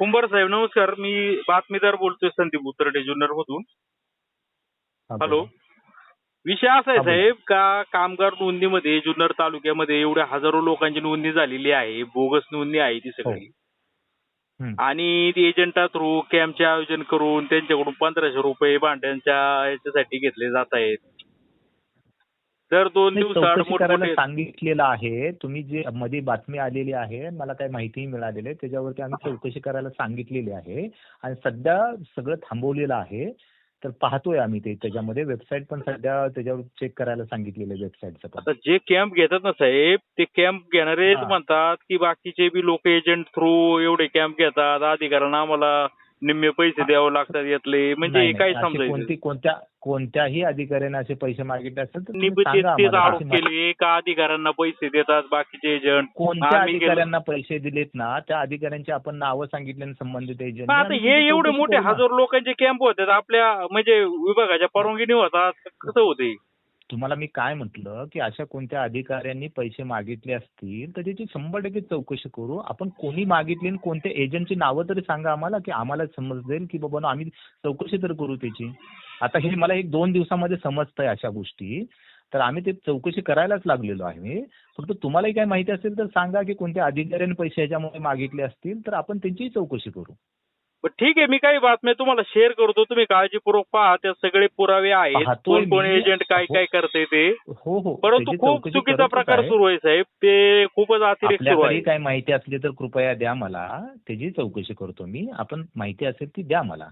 कुंभार साहेब नमस्कार मी बातमीदार बोलतोय संदीप उतरडे जुन्नर मधून हा, हॅलो. विषय असा आहे हा. साहेब का कामगार नोंदणीमध्ये जुन्नर तालुक्यामध्ये एवढ्या हजारो लोकांची नोंदणी झालेली आहे बोगस नोंदणी आहे ती सगळी हम्म. आणि ती एजंटा थ्रू कॅम्पचे आयोजन करून त्यांच्याकडून पंधराशे रुपये भांड्यांच्या याच्यासाठी घेतले जात आहेत दर दोन मोठमोठे सांगितलेलं आहे. तुम्ही जे मध्ये बातमी आलेली आहे मला काही माहिती मिळालेली आहे त्याच्यावरती आम्ही चौकशी करायला सांगितलेली आहे. आणि सध्या सगळं थांबवलेलं आहे. तर पाहतोय आम्ही ते. त्याच्यामध्ये वेबसाईट पण सध्या त्याच्यावर चेक करायला सांगितलेलं आहे वेबसाईटचं आता जे कॅम्प घेतात ना साहेब ते कॅम्प घेणारेच हा. म्हणतात की बाकीचे बी लोक एजंट थ्रू एवढे कॅम्प घेतात अधिकाऱ्यांना आम्हाला निम्मे पैसे द्यावे लागतात यातले. म्हणजे हे काय समजायचं? कोणती कोणत्या कोणत्याही अधिकाऱ्याने असे पैसे मागितले आम्हाला. आरोप केले. का अधिकाऱ्यांना पैसे देतात बाकीचे एजंट कोणत्या अधिकाऱ्यांना पैसे दिलेत ना त्या अधिकाऱ्यांची आपण नावं सांगितले संबंधित एजंट आता हे एवढे मोठे हजार लोकांचे कॅम्प होतात आपल्या म्हणजे विभागाच्या परवानगीने होतात कसं होते? तुम्हाला मी काय म्हटलं की अशा कोणत्या अधिकाऱ्यांनी पैसे मागितले असतील तर त्याची शंभर टक्के चौकशी करू. आपण कोणी मागितली आणि कोणत्या एजंटची नावं तरी सांगा आम्हाला की आम्हाला समजेल की बाबा आम्ही चौकशी तर करू त्याची. आता हे मला एक दोन दिवसामध्ये समजतंय अशा गोष्टी. तर आम्ही ते चौकशी करायलाच लागलेलो आहे. फक्त तुम्हालाही काय माहिती असेल तर सांगा की कोणत्या अधिकाऱ्यांनी पैसे याच्यामुळे मागितले असतील तर आपण त्यांचीही चौकशी करू. ठीक आहे मी काही बातम्या तुम्हाला शेअर करतो तुम्ही काळजीपूर्वक पहा त्यात सगळे पुरावे आहेत कोण कोण. एजंट काय हो. काय करते ते हो हो परंतु खूप चुकीचा प्रकार. सुरू आहे साहेब ते खूपच अतिरेक सुरू आपल्याकडे आहे काही माहिती असली तर कृपया द्या मला त्याची चौकशी करतो मी आपण माहिती असेल ती द्या मला